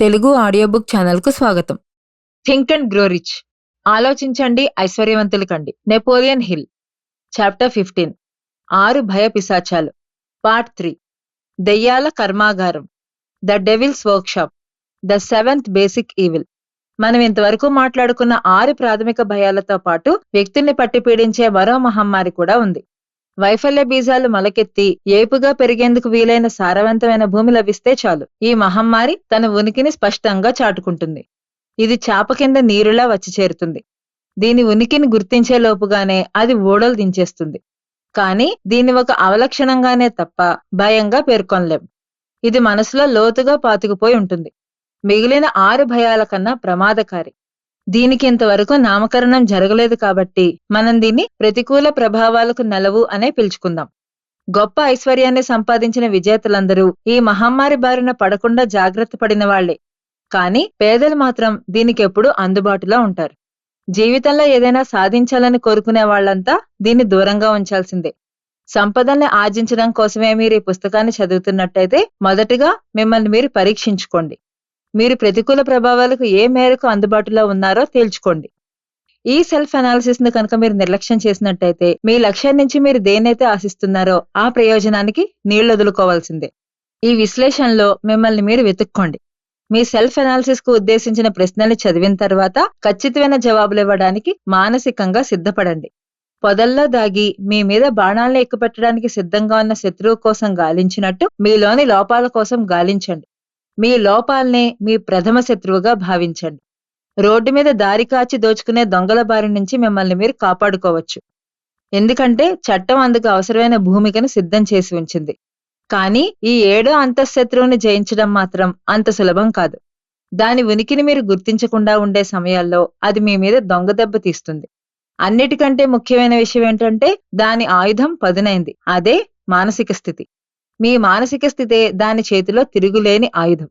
Telugu audio book ఛానల్కు స్వాగతం. Think and grow rich. ఆలోచించండి ఐశ్వర్యవంతులు కండి నెపోలియన్ హిల్. Chapter fifteen. ఆరు భయ పిశాచాలు పార్ట్ త్రీ. దెయ్యాల కర్మాగారం. The devil's workshop. The seventh basic evil. మనం ఇంతవరకు మాట్లాడుకున్న ఆరు ప్రాథమిక భయాలతో పాటు వ్యక్తుల్ని పట్టి పీడించే మరో మహమ్మారి కూడా ఉంది. వైఫల్య బీజాలు మొలకెత్తి ఏపుగా పెరిగేందుకు వీలైన సారవంతమైన భూమి లభిస్తే చాలు. ఈ మహమ్మారి తన ఉనికిని స్పష్టంగా చాటుకుంటుంది. ఇది చాప కింద నీరులా వచ్చి చేరుతుంది. దీని ఉనికిని గుర్తించే లోపుగానే అది ఓడలు దించేస్తుంది. కానీ దీన్ని ఒక అవలక్షణంగానే తప్ప భయంగా పేర్కొనలేం. ఇది మనసులో లోతుగా పాతుకుపోయి ఉంటుంది. మిగిలిన ఆరు భయాల కన్నా ప్రమాదకారి. దీనికి ఇంతవరకు నామకరణం జరగలేదు కాబట్టి మనం దీన్ని ప్రతికూల ప్రభావాలకు నెలవు అనే పిలుచుకుందాం. గొప్ప ఐశ్వర్యాన్ని సంపాదించిన విజేతలందరూ ఈ మహమ్మారి బారిన పడకుండా జాగ్రత్త పడిన వాళ్ళే కానీ పేదలు మాత్రం దీనికెప్పుడు అందుబాటులో ఉంటారు. జీవితంలో ఏదైనా సాధించాలని కోరుకునే వాళ్ళంతా దీన్ని దూరంగా ఉంచాల్సిందే. సంపదల్ని ఆర్జించడం కోసమే మీరు ఈ పుస్తకాన్ని చదువుతున్నట్టయితే మొదటగా మిమ్మల్ని మీరు పరీక్షించుకోండి. మీరు ప్రతికూల ప్రభావాలకు ఏ మేరకు అందుబాటులో ఉన్నారో తేల్చుకోండి. ఈ సెల్ఫ్ అనాలిసిస్ను కనుక మీరు నిర్లక్ష్యం చేసినట్టయితే మీ లక్ష్యం నుంచి మీరు దేన్నైతే ఆశిస్తున్నారో ఆ ప్రయోజనానికి నీళ్ళు వదులుకోవాల్సిందే. ఈ విశ్లేషణలో మిమ్మల్ని మీరు వెతుక్కోండి. మీ సెల్ఫ్ అనాలిసిస్కు ఉద్దేశించిన ప్రశ్నల్ని చదివిన తర్వాత ఖచ్చితమైన జవాబులు ఇవ్వడానికి మానసికంగా సిద్ధపడండి. పొదల్లో దాగి మీ మీద బాణాలను ఎక్కుపెట్టడానికి సిద్ధంగా ఉన్న శత్రువు కోసం గాలించినట్టు మీలోని లోపాల కోసం గాలించండి. మీ లోపాల్నే మీ ప్రథమ శత్రువుగా భావించండి. రోడ్డు మీద దారి కాచి దోచుకునే దొంగల బారి నుంచి మిమ్మల్ని మీరు కాపాడుకోవచ్చు. ఎందుకంటే చట్టం అందుకు అవసరమైన భూమికను సిద్ధం చేసి ఉంచింది. కానీ ఈ ఏడో అంతఃశత్రువుని జయించడం మాత్రం అంత సులభం కాదు. దాని ఉనికిని మీరు గుర్తించకుండా ఉండే సమయాల్లో అది మీ మీద దొంగ దెబ్బ తీస్తుంది. అన్నిటికంటే ముఖ్యమైన విషయం ఏంటంటే దాని ఆయుధం పదునైంది. అదే మానసిక స్థితి. మీ మానసిక స్థితే దాని చేతిలో తిరుగులేని ఆయుధం.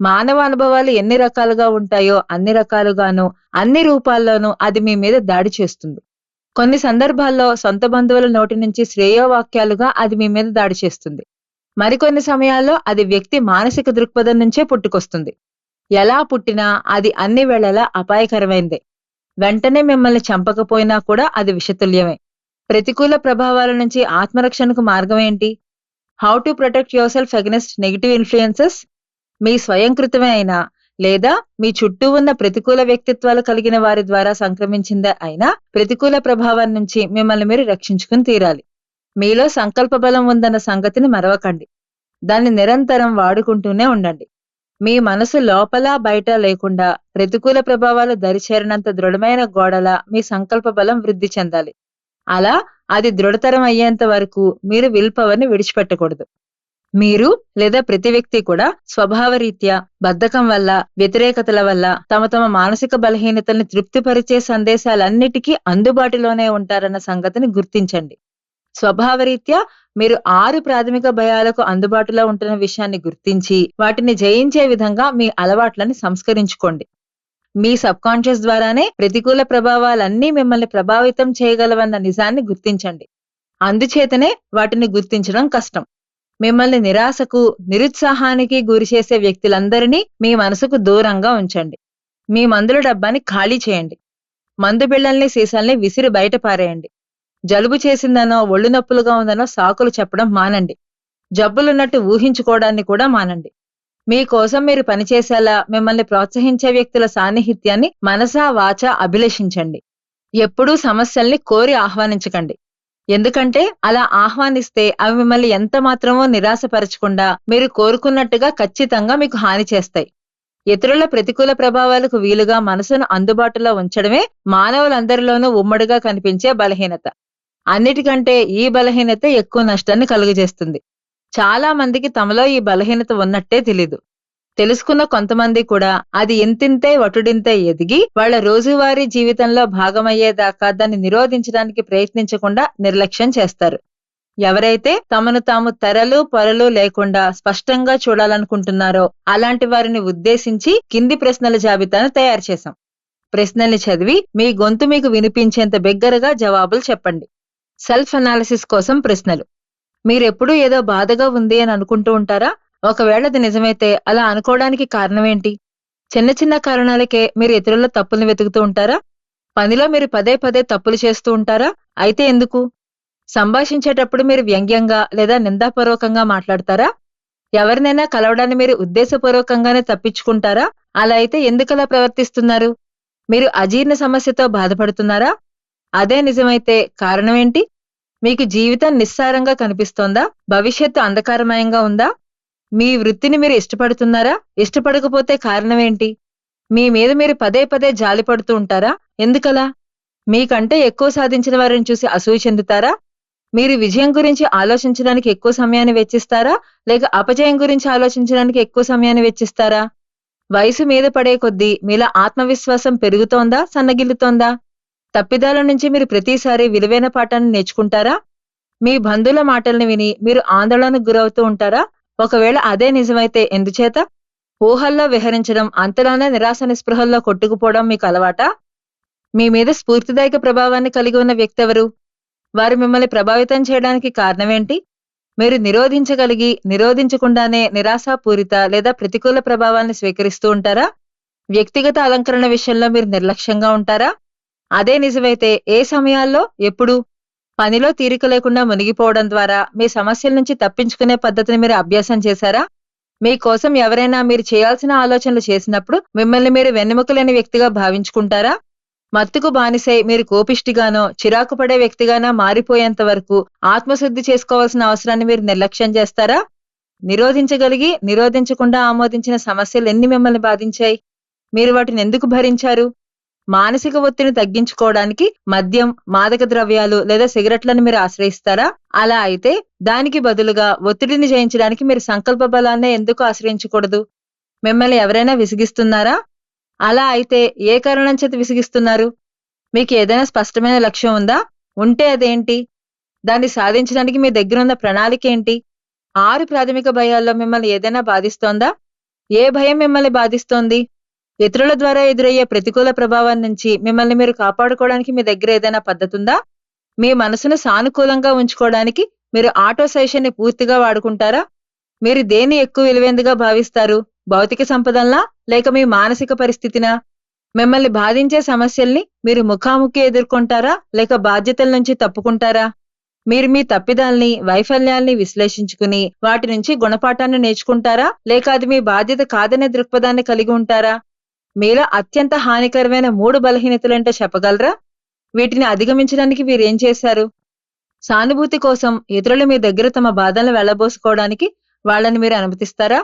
మానవ అనుభవాలు ఎన్ని రకాలుగా ఉంటాయో అన్ని రకాలుగాను అన్ని రూపాల్లోనూ అది మీ మీద దాడి చేస్తుంది. కొన్ని సందర్భాల్లో సొంత బంధువుల నోటి నుంచి శ్రేయోవాక్యాలుగా అది మీ మీద దాడి చేస్తుంది. మరికొన్ని సమయాల్లో అది వ్యక్తి మానసిక దృక్పథం నుంచే పుట్టుకొస్తుంది. ఎలా పుట్టినా అది అన్ని వేళలా అపాయకరమైందే. వెంటనే మిమ్మల్ని చంపకపోయినా కూడా అది విషతుల్యమే. ప్రతికూల ప్రభావాల నుంచి ఆత్మరక్షణకు మార్గం ఏంటి? How to protect yourself against negative influences మీ స్వయంకృతమే అయినా లేదా మీ చుట్టూ ఉన్న ప్రతికూల వ్యక్తిత్వాలు కలిగిన వారి ద్వారా సంక్రమించిందే అయినా ప్రతికూల ప్రభావం నుంచి మిమ్మల్ని మీరు రక్షించుకుని తీరాలి. మీలో సంకల్ప బలం ఉందన్న సంగతిని మరవకండి. దాన్ని నిరంతరం వాడుకుంటూనే ఉండండి. మీ మనసు లోపల బయట లేకుండా ప్రతికూల ప్రభావాలు దరిచేరినంత దృఢమైన గోడలా మీ సంకల్ప బలం వృద్ధి చెందాలి. అలా అది దృఢతరం అయ్యేంత వరకు మీరు విల్ పవర్ని విడిచిపెట్టకూడదు. మీరు లేదా ప్రతి వ్యక్తి కూడా స్వభావరీత్యా బద్ధకం వల్ల వ్యతిరేకతల వల్ల తమ తమ మానసిక బలహీనతల్ని తృప్తిపరిచే సందేశాలన్నిటికీ అందుబాటులోనే ఉంటారన్న సంగతిని గుర్తించండి. స్వభావరీత్యా మీరు ఆరు ప్రాథమిక భయాలకు అందుబాటులో ఉంటున్న విషయాన్ని గుర్తించి వాటిని జయించే విధంగా మీ అలవాట్లని సంస్కరించుకోండి. మీ సబ్ కాన్షియస్ ద్వారానే ప్రతికూల ప్రభావాలన్నీ మిమ్మల్ని ప్రభావితం చేయగలవన్న నిజాన్ని గుర్తించండి. అందుచేతనే వాటిని గుర్తించడం కష్టం. మిమ్మల్ని నిరాశకు నిరుత్సాహానికి గురి చేసే వ్యక్తులందరినీ మీ మనసుకు దూరంగా ఉంచండి. మీ మందుల డబ్బాని ఖాళీ చేయండి. మందు బిళ్ళల్ని సీసాల్ని విసిరి బయట పారేయండి. జలుబు చేసిందనో ఒళ్ళు నొప్పులుగా ఉందనో సాకులు చెప్పడం మానండి. జబ్బులున్నట్టు ఊహించుకోవడాన్ని కూడా మానండి. మీకోసం మీరు పనిచేసేలా మిమ్మల్ని ప్రోత్సహించే వ్యక్తుల సాన్నిహిత్యాన్ని మనసా వాచా అభిలషించండి. ఎప్పుడూ సమస్యల్ని కోరి ఆహ్వానించకండి. ఎందుకంటే అలా ఆహ్వానిస్తే అవి మిమ్మల్ని ఎంత మాత్రమో నిరాశపరచకుండా మీరు కోరుకున్నట్టుగా ఖచ్చితంగా మీకు హాని చేస్తాయి. ఇతరుల ప్రతికూల ప్రభావాలకు వీలుగా మనసును అందుబాటులో ఉంచడమే మానవులందరిలోనూ ఉమ్మడిగా కనిపించే బలహీనత. అన్నిటికంటే ఈ బలహీనత ఎక్కువ నష్టాన్ని కలుగజేస్తుంది. చాలా మందికి తమలో ఈ బలహీనత ఉన్నట్టే తెలీదు. తెలుసుకున్న కొంతమంది కూడా అది ఎంతింతే వటుడింతే ఎదిగి వాళ్ళ రోజువారీ జీవితంలో భాగమయ్యేదాకా దాన్ని నిరోధించడానికి ప్రయత్నించకుండా నిర్లక్ష్యం చేస్తారు. ఎవరైతే తమను తాము తెరలు పొరలు లేకుండా స్పష్టంగా చూడాలనుకుంటున్నారో అలాంటి వారిని ఉద్దేశించి కింది ప్రశ్నల జాబితాను తయారు చేశాం. ప్రశ్నల్ని చదివి మీ గొంతు మీకు వినిపించేంత బిగ్గరగా జవాబులు చెప్పండి. సెల్ఫ్ అనాలిసిస్ కోసం ప్రశ్నలు. మీరెప్పుడూ ఏదో బాధగా ఉంది అని అనుకుంటూ ఉంటారా? ఒకవేళ అది నిజమైతే అలా అనుకోవడానికి కారణమేంటి? చిన్న చిన్న కారణాలకే మీరు ఇతరుల తప్పుల్ని వెతుకుతూ ఉంటారా? పనిలో మీరు పదే పదే తప్పులు చేస్తూ ఉంటారా? అయితే ఎందుకు? సంభాషించేటప్పుడు మీరు వ్యంగ్యంగా లేదా నిందాపూర్వకంగా మాట్లాడతారా? ఎవరినైనా కలవడాన్ని మీరు ఉద్దేశపూర్వకంగానే తప్పించుకుంటారా? అలా అయితే ఎందుకలా ప్రవర్తిస్తున్నారు? మీరు అజీర్ణ సమస్యతో బాధపడుతున్నారా? అదే నిజమైతే కారణమేంటి? మీకు జీవితం నిస్సారంగా కనిపిస్తోందా? భవిష్యత్తు అంధకారమయంగా ఉందా? మీ వృత్తిని మీరు ఇష్టపడుతున్నారా? ఇష్టపడకపోతే కారణమేంటి? మీ మీద మీరు పదే పదే జాలి పడుతూ ఉంటారా? ఎందుకలా? మీకంటే ఎక్కువ సాధించిన వారిని చూసి అసూయ చెందుతారా? మీరు విజయం గురించి ఆలోచించడానికి ఎక్కువ సమయాన్ని వెచ్చిస్తారా? లేక అపజయం గురించి ఆలోచించడానికి ఎక్కువ సమయాన్ని వెచ్చిస్తారా? వయసు మీద పడే కొద్దీ మీలో ఆత్మవిశ్వాసం పెరుగుతోందా? సన్నగిల్లుతోందా? తప్పిదాల నుంచి మీరు ప్రతిసారి విలువైన పాఠాన్ని నేర్చుకుంటారా? మీ బంధువుల మాటల్ని విని మీరు ఆందోళనకు గురవుతూ ఉంటారా? ఒకవేళ అదే నిజమైతే ఎందుచేత? ఊహల్లో విహరించడం అంతలానే నిరాశ నిస్పృహల్లో కొట్టుకుపోవడం మీకు అలవాటా? మీ మీద స్ఫూర్తిదాయక ప్రభావాన్ని కలిగి ఉన్న వ్యక్తి ఎవరు? వారు మిమ్మల్ని ప్రభావితం చేయడానికి కారణమేంటి? మీరు నిరోధించగలిగి నిరోధించకుండానే నిరాశాపూరిత లేదా ప్రతికూల ప్రభావాన్ని స్వీకరిస్తూ ఉంటారా? వ్యక్తిగత అలంకరణ విషయంలో మీరు నిర్లక్ష్యంగా ఉంటారా? అదే నిజమైతే ఏ సమయాల్లో? ఎప్పుడు? పనిలో తీరిక లేకుండా మునిగిపోవడం ద్వారా మీ సమస్యల నుంచి తప్పించుకునే పద్ధతిని మీరు అభ్యాసం చేశారా? మీకోసం ఎవరైనా మీరు చేయాల్సిన ఆలోచనలు చేసినప్పుడు మిమ్మల్ని మీరు వెన్నెముకలేని వ్యక్తిగా భావించుకుంటారా? మత్తుకు బానిసై మీరు కోపిష్టిగానో చిరాకు పడే వ్యక్తిగానో మారిపోయేంత వరకు ఆత్మశుద్ధి చేసుకోవాల్సిన అవసరాన్ని మీరు నిర్లక్ష్యం చేస్తారా? నిరోధించగలిగి నిరోధించకుండా ఆమోదించిన సమస్యలు ఎన్ని మిమ్మల్ని బాధించాయి? మీరు వాటిని ఎందుకు భరించారు? మానసిక ఒత్తిడిని తగ్గించుకోవడానికి మద్యం మాదక ద్రవ్యాలు లేదా సిగరెట్లను మీరు ఆశ్రయిస్తారా? అలా అయితే దానికి బదులుగా ఒత్తిడిని జయించడానికి మీరు సంకల్ప బలాన్నే ఎందుకు ఆశ్రయించకూడదు? మిమ్మల్ని ఎవరైనా విసిగిస్తున్నారా? అలా అయితే ఏ కారణం చేత విసిగిస్తున్నారు? మీకు ఏదైనా స్పష్టమైన లక్ష్యం ఉందా? ఉంటే అదేంటి? దాన్ని సాధించడానికి మీ దగ్గరున్న ప్రణాళిక ఏంటి? ఆరు ప్రాథమిక భయాల్లో మిమ్మల్ని ఏదైనా బాధిస్తోందా? ఏ భయం మిమ్మల్ని బాధిస్తోంది? ఇతరుల ద్వారా ఎదురయ్యే ప్రతికూల ప్రభావం నుంచి మిమ్మల్ని మీరు కాపాడుకోవడానికి మీ దగ్గర ఏదైనా పద్ధతి ఉందా మీ మనసును సానుకూలంగా ఉంచుకోవడానికి మీరు ఆటో సైషన్ని పూర్తిగా వాడుకుంటారా? మీరు దేన్ని ఎక్కువ విలువైందిగా భావిస్తారు? భౌతిక సంపదల్లా లేక మీ మానసిక పరిస్థితినా? మిమ్మల్ని బాధించే సమస్యల్ని మీరు ముఖాముఖి ఎదుర్కొంటారా? లేక బాధ్యతల నుంచి తప్పుకుంటారా? మీరు మీ తప్పిదాల్ని వైఫల్యాల్ని విశ్లేషించుకుని వాటి నుంచి గుణపాఠాన్ని నేర్చుకుంటారా? లేక అది మీ బాధ్యత కాదనే దృక్పథాన్ని కలిగి ఉంటారా? మీలో అత్యంత హానికరమైన మూడు బలహీనతలంటే చెప్పగలరా? వీటిని అధిగమించడానికి వీరేం చేశారు? సానుభూతి కోసం ఇతరులు మీ దగ్గర తమ బాధలను వెళ్ళబోసుకోవడానికి వాళ్ళని మీరు అనుమతిస్తారా?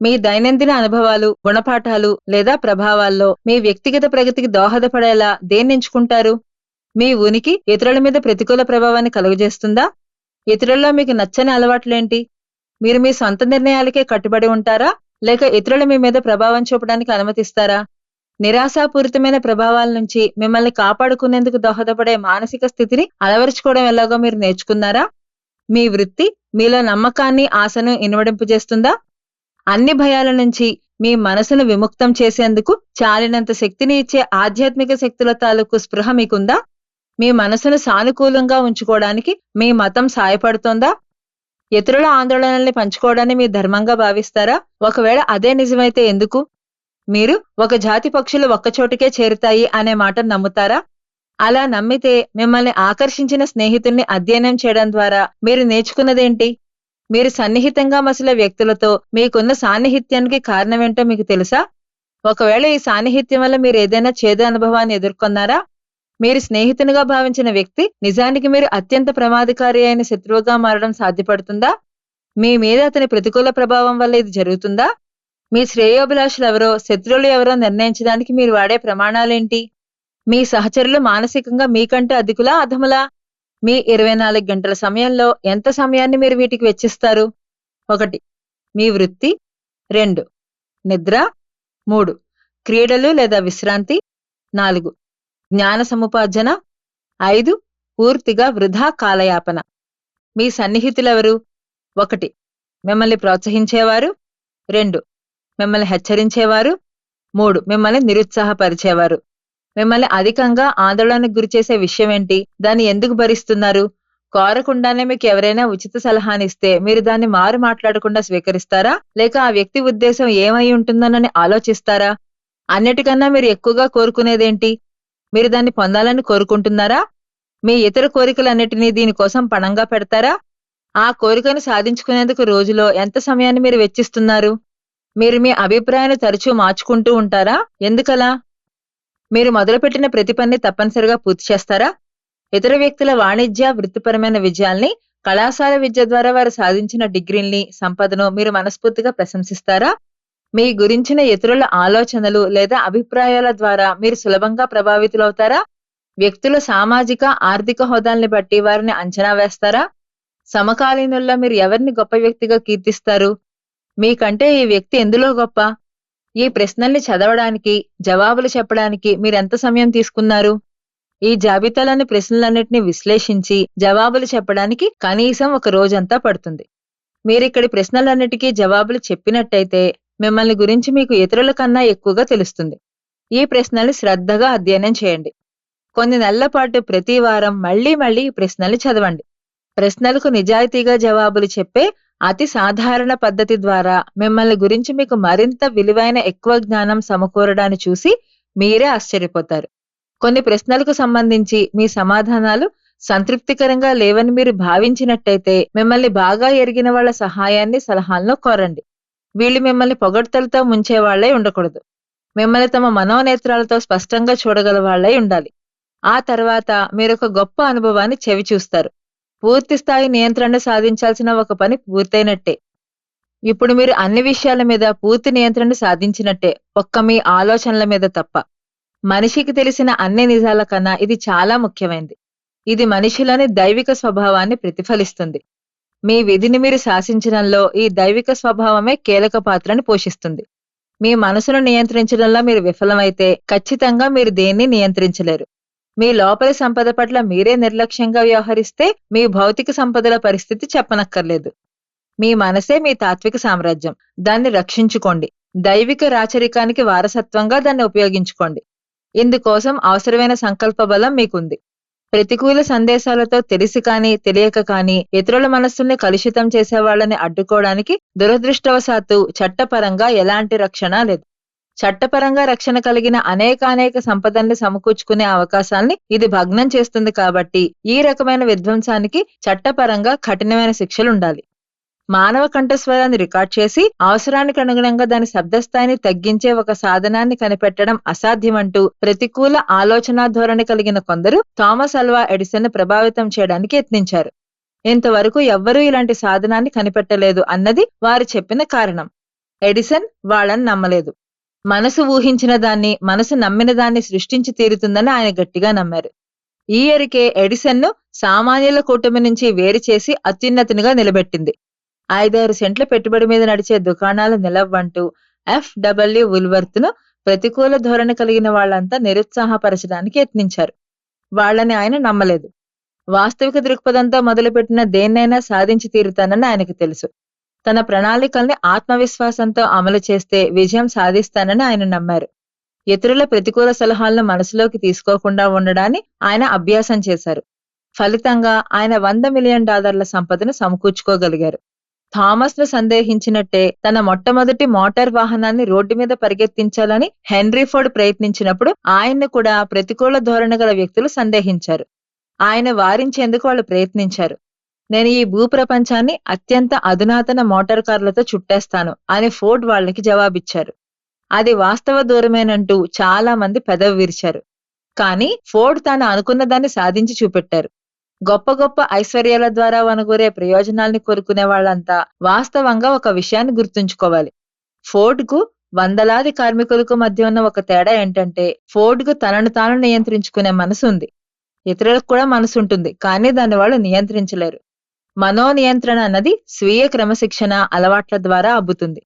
మీ దైనందిన అనుభవాలు గుణపాఠాలు లేదా ప్రభావాల్లో మీ వ్యక్తిగత ప్రగతికి దోహదపడేలా దేన్ని ఎంచుకుంటారు? మీ ఉనికి ఇతరుల మీద ప్రతికూల ప్రభావాన్ని కలుగజేస్తుందా? ఇతరుల్లో మీకు నచ్చని అలవాట్లేంటి? మీరు మీ సొంత నిర్ణయాలకే కట్టుబడి ఉంటారా? లేక ఇతరులు మీ మీద ప్రభావం చూపడానికి అనుమతిస్తారా? నిరాశాపూరితమైన ప్రభావాల నుంచి మిమ్మల్ని కాపాడుకునేందుకు దోహదపడే మానసిక స్థితిని అలవరుచుకోవడం ఎలాగో మీరు నేర్చుకున్నారా? మీ వృత్తి మీలో నమ్మకాన్ని ఆశను ఇనువడింపజేస్తుందా అన్ని భయాల నుంచి మీ మనసును విముక్తం చేసేందుకు చాలినంత శక్తిని ఇచ్చే ఆధ్యాత్మిక శక్తుల తాలూకు స్పృహ మీకుందా? మీ మనసును సానుకూలంగా ఉంచుకోవడానికి మీ మతం సాయపడుతోందా? ఇతరుల ఆందోళనల్ని పంచుకోవడాన్ని మీ ధర్మంగా భావిస్తారా? ఒకవేళ అదే నిజమైతే ఎందుకు? మీరు ఒక జాతి పక్షులు ఒక్కచోటికే చేరుతాయి అనే మాట నమ్ముతారా? అలా నమ్మితే మిమ్మల్ని ఆకర్షించిన స్నేహితుల్ని అధ్యయనం చేయడం ద్వారా మీరు నేర్చుకున్నదేంటి? మీరు సన్నిహితంగా మసలే వ్యక్తులతో మీకున్న సాన్నిహిత్యానికి కారణమేంటో మీకు తెలుసా? ఒకవేళ ఈ సాన్నిహిత్యం వల్ల మీరు ఏదైనా చేదు అనుభవాన్ని ఎదుర్కొన్నారా? మీరు స్నేహితునిగా భావించిన వ్యక్తి నిజానికి మీరు అత్యంత ప్రమాదకారి అయిన శత్రువుగా మారడం సాధ్యపడుతుందా? మీ మీద అతని ప్రతికూల ప్రభావం వల్ల ఇది జరుగుతుందా? మీ శ్రేయోభిలాషులు ఎవరో శత్రువులు ఎవరో నిర్ణయించడానికి మీరు వాడే ప్రమాణాలేంటి? మీ సహచరులు మానసికంగా మీకంటే అధికులా అధములా? మీ ఇరవై నాలుగు గంటల సమయంలో ఎంత సమయాన్ని మీరు వీటికి వెచ్చిస్తారు? ఒకటి మీ వృత్తి. రెండు నిద్ర. మూడు క్రీడలు లేదా విశ్రాంతి. నాలుగు జ్ఞాన సముపార్జన. ఐదు పూర్తిగా వృధా కాలయాపన. మీ సన్నిహితులెవరు? ఒకటి మిమ్మల్ని ప్రోత్సహించేవారు. రెండు మిమ్మల్ని హెచ్చరించేవారు. మూడు మిమ్మల్ని నిరుత్సాహపరిచేవారు. మిమ్మల్ని అధికంగా ఆందోళనకు గురిచేసే విషయం ఏంటి దాన్ని ఎందుకు భరిస్తున్నారు? కోరకుండానే మీకు ఎవరైనా ఉచిత సలహానిస్తే మీరు దాన్ని మారు మాట్లాడకుండా స్వీకరిస్తారా? లేక ఆ వ్యక్తి ఉద్దేశం ఏమై ఉంటుందోనని ఆలోచిస్తారా? అన్నిటికన్నా మీరు ఎక్కువగా కోరుకునేదేంటి? మీరు దాన్ని పొందాలని కోరుకుంటున్నారా? మీ ఇతర కోరికలన్నిటినీ దీనికోసం పణంగా పెడతారా? ఆ కోరికను సాధించుకునేందుకు రోజులో ఎంత సమయాన్ని మీరు వెచ్చిస్తున్నారు? మీరు మీ అభిప్రాయాన్ని తరచూ మార్చుకుంటూ ఉంటారా? ఎందుకలా? మీరు మొదలుపెట్టిన ప్రతి పని తప్పనిసరిగా పూర్తి చేస్తారా? ఇతర వ్యక్తుల వాణిజ్య వృత్తిపరమైన విజయాల్ని కళాశాల విద్య ద్వారా వారు సాధించిన డిగ్రీల్ని సంపదను మీరు మనస్ఫూర్తిగా ప్రశంసిస్తారా? మీ గురించిన ఇతరుల ఆలోచనలు లేదా అభిప్రాయాల ద్వారా మీరు సులభంగా ప్రభావితులవుతారా? వ్యక్తుల సామాజిక ఆర్థిక హోదాల్ని బట్టి వారిని అంచనా వేస్తారా? సమకాలీనుల్లో మీరు ఎవరిని గొప్ప వ్యక్తిగా కీర్తిస్తారు? మీకంటే ఈ వ్యక్తి ఎందులో గొప్ప? ఈ ప్రశ్నల్ని చదవడానికి జవాబులు చెప్పడానికి మీరెంత సమయం తీసుకున్నారు? ఈ జాబితాలోని ప్రశ్నలన్నింటినీ విశ్లేషించి జవాబులు చెప్పడానికి కనీసం ఒక రోజంతా పడుతుంది. మీరిక్కడి ప్రశ్నలన్నిటికీ జవాబులు చెప్పినట్టయితే మిమ్మల్ని గురించి మీకు ఇతరుల కన్నా ఎక్కువగా తెలుస్తుంది. ఈ ప్రశ్నలు శ్రద్ధగా అధ్యయనం చేయండి. కొన్ని నెలల పాటు ప్రతి వారం మళ్ళీ మళ్ళీ ఈ ప్రశ్నలు చదవండి. ప్రశ్నలకు నిజాయితీగా జవాబులు చెప్పే అతి సాధారణ పద్ధతి ద్వారా మిమ్మల్ని గురించి మీకు మరింత విలువైన ఎక్కువ జ్ఞానం సమకూరడాన్ని చూసి మీరే ఆశ్చర్యపోతారు. కొన్ని ప్రశ్నలకు సంబంధించి మీ సమాధానాలు సంతృప్తికరంగా లేవని మీరు భావించినట్టయితే మిమ్మల్ని బాగా ఎరిగిన వాళ్ళ సహాయాన్ని సలహాలను కోరండి. వీళ్ళు మిమ్మల్ని పొగడ్తలతో ముంచేవాళ్ళై ఉండకూడదు. మిమ్మల్ని తమ మనోనేత్రాలతో స్పష్టంగా చూడగల వాళ్ళై ఉండాలి. ఆ తర్వాత మీరొక గొప్ప అనుభవాన్ని చెవి చూస్తారు. పూర్తి స్థాయి నియంత్రణ సాధించాల్సిన ఒక పని పూర్తయినట్టే. ఇప్పుడు మీరు అన్ని విషయాల మీద పూర్తి నియంత్రణ సాధించినట్టే ఒక్క మీ ఆలోచనల మీద తప్ప. మనిషికి తెలిసిన అన్ని నిజాల కన్నా ఇది చాలా ముఖ్యమైనది ఇది మనిషిలోని దైవిక స్వభావాన్ని ప్రతిఫలిస్తుంది. మీ విధిని మీరు శాసించడంలో ఈ దైవిక స్వభావమే కీలక పాత్రని పోషిస్తుంది. మీ మనసును నియంత్రించడంలో మీరు విఫలమైతే ఖచ్చితంగా మీరు దేన్ని నియంత్రించలేరు. మీ లోపలి సంపద పట్ల మీరే నిర్లక్ష్యంగా వ్యవహరిస్తే మీ భౌతిక సంపదల పరిస్థితి చెప్పనక్కర్లేదు. మీ మనసే మీ తాత్విక సామ్రాజ్యం. దాన్ని రక్షించుకోండి. దైవిక రాచరికానికి వారసత్వంగా దాన్ని ఉపయోగించుకోండి. ఇందుకోసం అవసరమైన సంకల్ప బలం మీకుంది. ప్రతికూల సందేశాలతో తెలిసి కానీ తెలియక కానీ ఇతరుల మనస్సుల్ని కలుషితం చేసే వాళ్ళని అడ్డుకోవడానికి దురదృష్టవశాత్తు చట్టపరంగా ఎలాంటి రక్షణ లేదు. చట్టపరంగా రక్షణ కలిగిన అనేకానేక సంపదల్ని సమకూర్చుకునే అవకాశాల్ని ఇది భగ్నం చేస్తుంది కాబట్టి ఈ రకమైన విధ్వంసానికి చట్టపరంగా కఠినమైన శిక్షలుండాలి. మానవ కంఠస్వరాన్ని రికార్డ్ చేసి అవసరానికి అనుగుణంగా దాని శబ్దస్థాయిని తగ్గించే ఒక సాధనాన్ని కనిపెట్టడం అసాధ్యమంటూ ప్రతికూల ఆలోచనా ధోరణి కలిగిన కొందరు థామస్ అల్వా ఎడిసన్ ప్రభావితం చేయడానికి యత్నించారు. ఇంతవరకు ఎవ్వరూ ఇలాంటి సాధనాన్ని కనిపెట్టలేదు అన్నది వారు చెప్పిన కారణం. ఎడిసన్ వాళ్ళని నమ్మలేదు. మనసు ఊహించిన దాన్ని మనసు నమ్మిన దాన్ని సృష్టించి తీరుతుందని ఆయన గట్టిగా నమ్మారు. ఈ ఎరికే ఎడిసన్ను సామాన్యుల కూటమి నుంచి వేరు చేసి అత్యున్నతినిగా నిలబెట్టింది. ఐదారు సెంట్ల పెట్టుబడి మీద నడిచే దుకాణాలు నిలవ్వంటూ ఎఫ్ డబ్ల్యూ ఉల్వర్త్ను ప్రతికూల ధోరణి కలిగిన వాళ్ళంతా నిరుత్సాహపరచడానికి యత్నించారు. వాళ్ళని ఆయన నమ్మలేదు. వాస్తవిక దృక్పథంతో మొదలుపెట్టిన దేన్నైనా సాధించి తీరుతానని ఆయనకు తెలుసు. తన ప్రణాళికల్ని ఆత్మవిశ్వాసంతో అమలు చేస్తే విజయం సాధిస్తానని ఆయన నమ్మారు. ఇతరుల ప్రతికూల సలహాలను మనసులోకి తీసుకోకుండా ఉండడాన్ని ఆయన అభ్యాసం చేశారు. ఫలితంగా ఆయన వంద మిలియన్ డాలర్ల సంపదను సమకూర్చుకోగలిగారు. థామస్ను సందేహించినట్టే తన మొట్టమొదటి మోటార్ వాహనాన్ని రోడ్డు మీద పరిగెత్తించాలని హెన్రీ ఫోర్డ్ ప్రయత్నించినప్పుడు ఆయన్ను కూడా ప్రతికూల ధోరణి గల వ్యక్తులు సందేహించారు. ఆయన వారించేందుకు వాళ్ళు ప్రయత్నించారు. నేను ఈ భూప్రపంచాన్ని అత్యంత అధునాతన మోటార్ కార్లతో చుట్టేస్తాను అని ఫోర్డ్ వాళ్ళకి జవాబిచ్చారు. అది వాస్తవ దూరమేనంటూ చాలా మంది పెదవి విరిచారు. కానీ ఫోర్డ్ తాను అనుకున్న దాన్ని సాధించి చూపెట్టారు. గొప్ప గొప్ప ఐశ్వర్యాల ద్వారా వనగూరే ప్రయోజనాల్ని కోరుకునే వాళ్ళంతా వాస్తవంగా ఒక విషయాన్ని గుర్తుంచుకోవాలి. ఫోర్డ్కు వందలాది కార్మికులకు మధ్య ఉన్న ఒక తేడా ఏంటంటే ఫోర్డ్కు తనను తాను నియంత్రించుకునే మనసు ఉంది. ఇతరులకు కూడా మనసు ఉంటుంది కానీ దాన్ని వాళ్ళు నియంత్రించలేరు. మనో నియంత్రణ అన్నది స్వీయ క్రమశిక్షణ అలవాట్ల ద్వారా అబ్బుతుంది.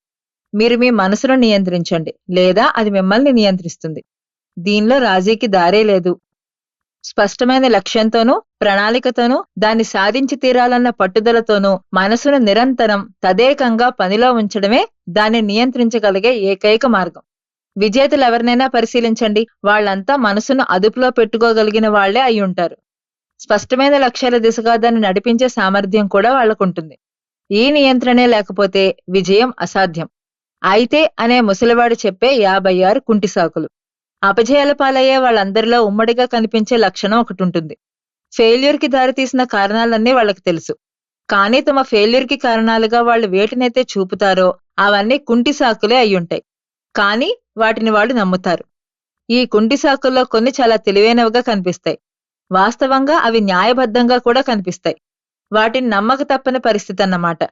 మీరు మీ మనసును నియంత్రించండి లేదా అది మిమ్మల్ని నియంత్రిస్తుంది. దీనిలో రాజీకి దారే లేదు. స్పష్టమైన లక్ష్యంతోనూ ప్రణాళికతోనూ దాన్ని సాధించి తీరాలన్న పట్టుదలతోనూ మనసును నిరంతరం తదేకంగా పనిలో ఉంచడమే దాన్ని నియంత్రించగలిగే ఏకైక మార్గం. విజేతలు ఎవరినైనా పరిశీలించండి. వాళ్ళంతా మనసును అదుపులో పెట్టుకోగలిగిన వాళ్ళే అయి ఉంటారు. స్పష్టమైన లక్ష్యాల దిశగా దాన్ని నడిపించే సామర్థ్యం కూడా వాళ్ళకుంటుంది ఈ నియంత్రణే లేకపోతే విజయం అసాధ్యం. అయితే అనే ముసలివాడు చెప్పే యాభై ఆరు కుంటి సాకులు. అపజయాల పాలయ్యే వాళ్ళందరిలో ఉమ్మడిగా కనిపించే లక్షణం ఒకటి ఉంటుంది ఫెయిల్యూర్కి దారితీసిన కారణాలన్నీ వాళ్ళకి తెలుసు. కానీ తమ ఫెయిల్యూర్కి కారణాలుగా వాళ్ళు వేటినైతే చూపుతారో అవన్నీ కుంటి సాకులే అయ్యుంటాయి. కానీ వాటిని వాళ్ళు నమ్ముతారు. ఈ కుంటి సాకుల్లో కొన్ని చాలా తెలివైనవిగా కనిపిస్తాయి. వాస్తవంగా అవి న్యాయబద్ధంగా కూడా కనిపిస్తాయి. వాటిని నమ్మక తప్పని పరిస్థితి అన్నమాట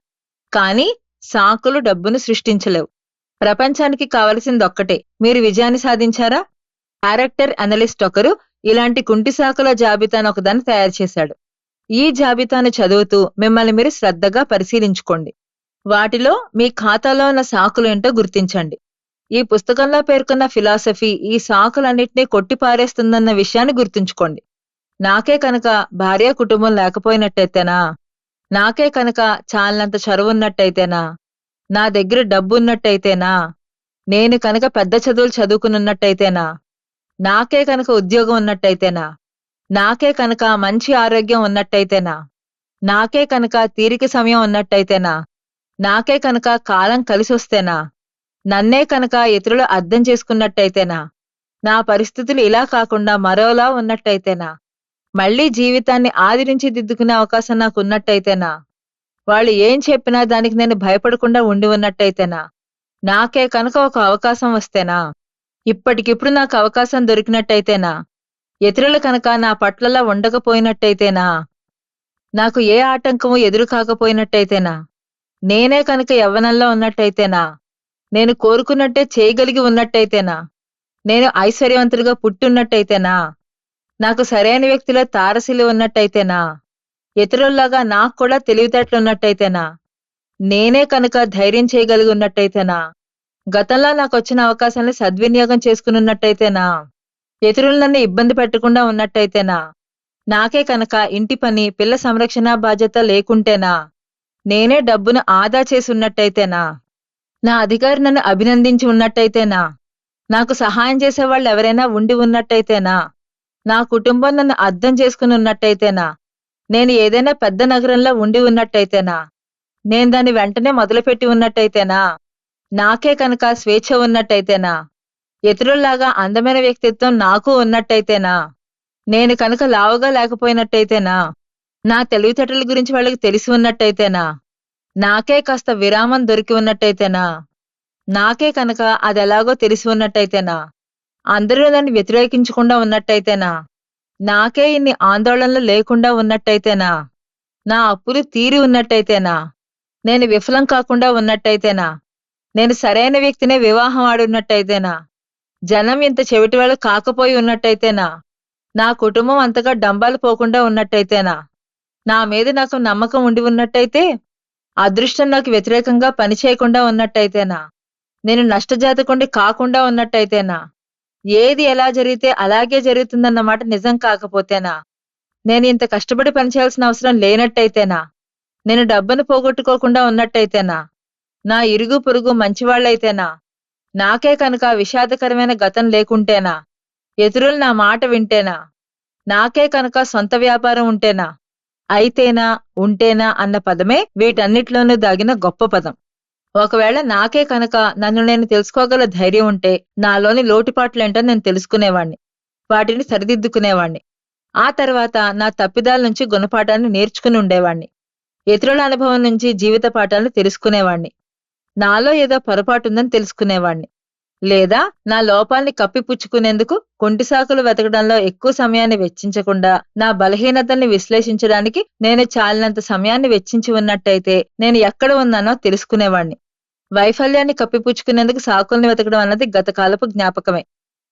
కానీ సాకులు డబ్బును సృష్టించలేవు. ప్రపంచానికి కావలసిందొక్కటే. మీరు విజయాన్ని సాధించారా? క్యారెక్టర్ అనలిస్ట్ ఒకరు ఇలాంటి కుంటి సాకుల జాబితాను ఒకదాన్ని తయారు చేశాడు. ఈ జాబితాను చదువుతూ మిమ్మల్ని మీరు శ్రద్ధగా పరిశీలించుకోండి. వాటిలో మీ ఖాతాలో ఉన్న సాకులేంటో గుర్తించండి. ఈ పుస్తకంలో పేర్కొన్న ఫిలాసఫీ ఈ సాకులన్నింటినీ కొట్టిపారేస్తుందన్న విషయాన్ని గుర్తుంచుకోండి. నాకే కనుక భార్య కుటుంబం లేకపోయినట్టయితేనా? నాకే కనుక చాలినంత చదువున్నట్టయితేనా నా దగ్గర డబ్బున్నట్టయితేనా? నేను కనుక పెద్ద చదువులు చదువుకున్నట్టయితేనా నాకే కనుక ఉద్యోగం ఉన్నట్టయితేనా? నాకే కనుక మంచి ఆరోగ్యం ఉన్నట్టయితేనా? నాకే కనుక తీరిక సమయం ఉన్నట్టయితేనా? నాకే కనుక కాలం కలిసొస్తేనా? నన్నే కనుక ఇతరులు అర్థం చేసుకున్నట్టయితేనా? నా పరిస్థితులు ఇలా కాకుండా మరోలా ఉన్నట్టయితేనా? మళ్ళీ జీవితాన్ని ఆది నుంచి దిద్దుకునే అవకాశం నాకు ఉన్నట్టయితేనా వాళ్ళు ఏం చెప్పినా దానికి నేను భయపడకుండా ఉండి ఉన్నట్టయితేనా? నాకే కనుక ఒక అవకాశం వస్తేనా? ఇప్పటికిప్పుడు నాకు అవకాశం దొరికినట్టయితేనా? ఇతరులు కనుక నా పట్లలా ఉండకపోయినట్టయితేనా? నాకు ఏ ఆటంకము ఎదురు కాకపోయినట్టయితేనా నేనే కనుక యవ్వనంలో ఉన్నట్టయితేనా? నేను కోరుకున్నట్టే చేయగలిగి ఉన్నట్టయితేనా? నేను ఐశ్వర్యవంతులుగా పుట్టున్నట్టయితేనా నాకు సరైన వ్యక్తిలో తారసిలు ఉన్నట్టయితేనా? ఇతరుల్లాగా నాకు కూడా తెలివితేటలున్నట్టయితేనా? నేనే కనుక ధైర్యం చేయగలిగి ఉన్నట్టయితేనా? గతంలో నాకు వచ్చిన అవకాశాలను సద్వినియోగం చేసుకున్నట్టయితేనా ఇతరులు నన్ను ఇబ్బంది పెట్టకుండా ఉన్నట్టయితేనా? నాకే కనుక ఇంటి పని పిల్ల సంరక్షణ బాధ్యత లేకుంటేనా? నేనే డబ్బును ఆదా చేసి ఉన్నట్టయితేనా నా అధికారి నన్ను అభినందించి ఉన్నట్టయితేనా? నాకు సహాయం చేసేవాళ్ళు ఎవరైనా ఉండి ఉన్నట్టయితేనా? నా కుటుంబం నన్ను అర్థం చేసుకుని ఉన్నట్టయితేనా? నేను ఏదైనా పెద్ద నగరంలో ఉండి ఉన్నట్టయితేనా? నేను దాన్ని వెంటనే మొదలుపెట్టి ఉన్నట్టయితేనా? నాకే కనుక స్వేచ్ఛ ఉన్నట్టయితేనా? ఇతరుల్లాగా అందమైన వ్యక్తిత్వం నాకు ఉన్నట్టయితేనా? నేను కనుక లావుగా లేకపోయినట్టయితేనా? నా తెలివితేటల గురించి వాళ్ళకి తెలిసి ఉన్నట్టయితేనా? నాకే కాస్త విరామం దొరికి ఉన్నట్టయితేనా? నాకే కనుక అది ఎలాగో తెలిసి ఉన్నట్టయితేనా? అందరూ దాన్ని వ్యతిరేకించకుండా ఉన్నట్టయితేనా? నాకే ఇన్ని ఆందోళనలు లేకుండా ఉన్నట్టయితేనా? నా అప్పులు తీరి ఉన్నట్టయితేనా? నేను విఫలం కాకుండా ఉన్నట్టయితేనా? నేను సరైన వ్యక్తినే వివాహం ఆడున్నట్టయితేనా? జనం ఇంత చెవిటివాళ్ళు కాకపోయి ఉన్నట్టయితేనా? నా కుటుంబం అంతగా డంబాలు పోకుండా ఉన్నట్టయితేనా? నా మీద నాకు నమ్మకం ఉండి ఉన్నట్టయితే అదృష్టం నాకు వ్యతిరేకంగా పనిచేయకుండా ఉన్నట్టయితేనా? నేను నష్టజాతకుండి కాకుండా ఉన్నట్టయితేనా? ఏది ఎలా జరిగితే అలాగే జరుగుతుందన్నమాట నిజం కాకపోతేనా? నేను ఇంత కష్టపడి పనిచేయాల్సిన అవసరం లేనట్టయితేనా? నేను డబ్బును పోగొట్టుకోకుండా ఉన్నట్టయితేనా? నా ఇరుగు పొరుగు మంచివాళ్ళైతేనా? నాకే కనుక విషాదకరమైన గతం లేకుంటేనా? ఎదురులు నా మాట వింటేనా? నాకే కనుక సొంత వ్యాపారం ఉంటేనా? అయితేనా ఉంటేనా అన్న పదమే వీటన్నిటిలోనూ దాగిన గొప్ప పదం. ఒకవేళ నాకే కనుక నన్ను నేను తెలుసుకోగల ధైర్యం ఉంటే నాలోని లోటుపాట్లేంటో నేను తెలుసుకునేవాణ్ణి. వాటిని సరిదిద్దుకునేవాణ్ణి. ఆ తర్వాత నా తప్పిదాల నుంచి గుణపాఠాన్ని నేర్చుకుని ఉండేవాణ్ణి. ఇతరుల అనుభవం నుంచి జీవిత పాఠాలను తెలుసుకునేవాణ్ణి. నాలో ఏదో పొరపాటుందని తెలుసుకునేవాణ్ణి. లేదా నా లోపాల్ని కప్పిపుచ్చుకునేందుకు కుంటి సాకులు వెతకడంలో ఎక్కువ సమయాన్ని వెచ్చించకుండా నా బలహీనతల్ని విశ్లేషించడానికి నేను చాలినంత సమయాన్ని వెచ్చించి ఉన్నట్టయితే నేను ఎక్కడ ఉన్నానో తెలుసుకునేవాణ్ణి. వైఫల్యాన్ని కప్పిపుచ్చుకునేందుకు సాకుల్ని వెతకడం అన్నది గతకాలపు జ్ఞాపకమే.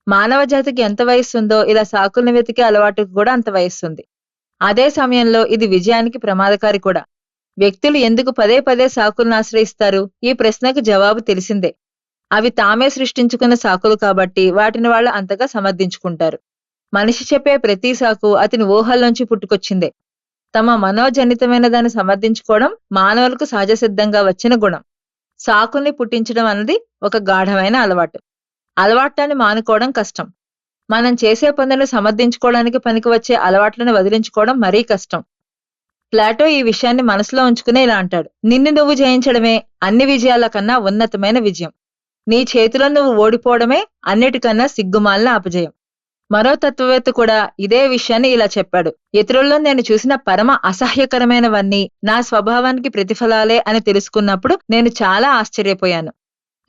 మానవ జాతికి ఎంత వయస్సుందో ఇలా సాకుల్ని వెతికే అలవాటుకు కూడా అంత వయస్సుంది. అదే సమయంలో ఇది విజయానికి ప్రమాదకారి కూడా. వ్యక్తులు ఎందుకు పదే పదే సాకులను ఆశ్రయిస్తారు? ఈ ప్రశ్నకు జవాబు తెలిసిందే. అవి తామే సృష్టించుకున్న సాకులు కాబట్టి వాటిని వాళ్ళు అంతగా సమర్థించుకుంటారు. మనిషి చెప్పే ప్రతి సాకు అతని ఊహల్లోంచి పుట్టుకొచ్చిందే. తమ మనోజనితమైన దాన్ని సమర్థించుకోవడం మానవులకు సహజసిద్ధంగా వచ్చిన గుణం. సాకుల్ని పుట్టించడం అన్నది ఒక గాఢమైన అలవాటు. అలవాట్లను మానుకోవడం కష్టం. మనం చేసే పనులను సమర్థించుకోవడానికి పనికి వచ్చే అలవాట్లను వదిలించుకోవడం మరీ కష్టం. ప్లాటో ఈ విషయాన్ని మనసులో ఉంచుకునే ఇలా అంటాడు. నిన్ను నువ్వు జయించడమే అన్ని విజయాల కన్నా ఉన్నతమైన విజయం. నీ చేతిలో నువ్వు ఓడిపోవడమే అన్నిటికన్నా సిగ్గుమాలిన అపజయం. మరో తత్వవేత్త కూడా ఇదే విషయాన్ని ఇలా చెప్పాడు. ఇతరుల్లో నేను చూసిన పరమ అసహ్యకరమైనవన్నీ నా స్వభావానికి ప్రతిఫలాలే అని తెలుసుకున్నప్పుడు నేను చాలా ఆశ్చర్యపోయాను.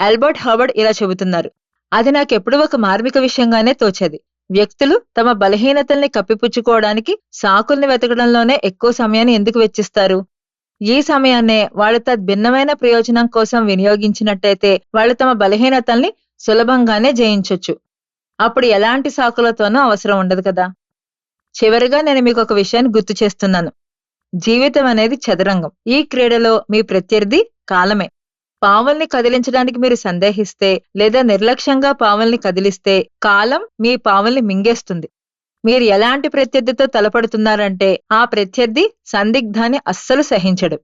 ఆల్బర్ట్ హర్బర్డ్ ఇలా చెబుతున్నారు. అది నాకెప్పుడు ఒక మార్మిక విషయంగానే తోచేది. వ్యక్తులు తమ బలహీనతల్ని కప్పిపుచ్చుకోవడానికి సాకుల్ని వెతకడంలోనే ఎక్కువ సమయాన్ని ఎందుకు వెచ్చిస్తారు? ఈ సమయాన్నే వాళ్ళు తద్భిన్నమైన ప్రయోజనం కోసం వినియోగించినట్టయితే వాళ్ళు తమ బలహీనతల్ని సులభంగానే జయించొచ్చు. అప్పుడు ఎలాంటి సాకులతోనూ అవసరం ఉండదు కదా? చివరిగా నేను మీకు ఒక విషయాన్ని గుర్తు చేస్తున్నాను. జీవితం అనేది చదరంగం. ఈ క్రీడలో మీ ప్రత్యర్థి కాలమే. పావుల్ని కదిలించడానికి మీరు సందేహిస్తే లేదా నిర్లక్ష్యంగా పావుల్ని కదిలిస్తే కాలం మీ పావుల్ని మింగేస్తుంది. మీరు ఎలాంటి ప్రత్యర్థితో తలపడుతున్నారంటే ఆ ప్రత్యర్థి సందిగ్ధాన్ని అస్సలు సహించడు.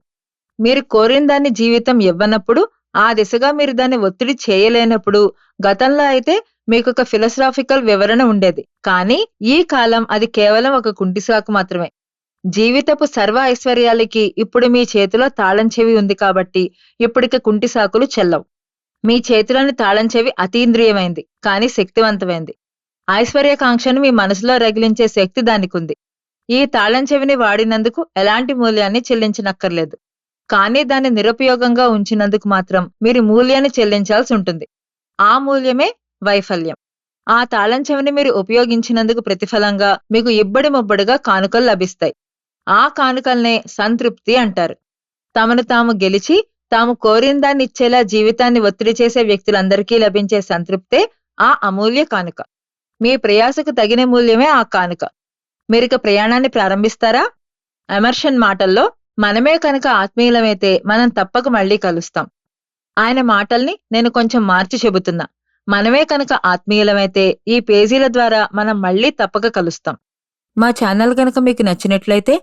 మీరు కోరిన దాన్ని జీవితం ఇవ్వనప్పుడు ఆ దిశగా మీరు దాన్ని ఒత్తిడి చేయలేనప్పుడు గతంలో అయితే మీకు ఒక ఫిలసాఫికల్ వివరణ ఉండేది. కానీ ఈ కాలం అది కేవలం ఒక కుంటిసాకు మాత్రమే. జీవితపు సర్వ ఐశ్వర్యాలకి ఇప్పుడు మీ చేతిలో తాళం చెవి ఉంది కాబట్టి ఇప్పటిక కుంటి సాకులు చెల్లవు. మీ చేతిలోని తాళం చెవి అతీంద్రియమైంది కానీ శక్తివంతమైంది. ఐశ్వర్యకాంక్షను మీ మనసులో రగిలించే శక్తి దానికుంది. ఈ తాళం చెవిని వాడినందుకు ఎలాంటి మూల్యాన్ని చెల్లించనక్కర్లేదు. కానీ దాన్ని నిరుపయోగంగా ఉంచినందుకు మాత్రం మీరు మూల్యాన్ని చెల్లించాల్సి ఉంటుంది. ఆ మూల్యమే వైఫల్యం. ఆ తాళం చెవిని మీరు ఉపయోగించినందుకు ప్రతిఫలంగా మీకు ఇబ్బడి ముబ్బడిగా కానుకలు లభిస్తాయి. ఆ కానుకల్నే సంతృప్తి అంటారు. తమను తాము గెలిచి తాము కోరిన దాన్ని ఇచ్చేలా జీవితాన్ని ఒత్తిడి చేసే వ్యక్తులందరికీ లభించే సంతృప్తే ఆ అమూల్య కానుక. మీ ప్రయాసకు తగిన మూల్యమే ఆ కానుక. మీరిక ప్రయాణాన్ని ప్రారంభిస్తారా? ఎమర్షన్ మాటల్లో మనమే కనుక ఆత్మీయులమైతే మనం తప్పక మళ్ళీ కలుస్తాం. ఆయన మాటల్ని నేను కొంచెం మార్చి చెబుతున్నా. మనమే కనుక ఆత్మీయులమైతే ఈ పేజీల ద్వారా మనం మళ్ళీ తప్పక కలుస్తాం. మా ఛానల్ కనుక మీకు నచ్చినట్లయితే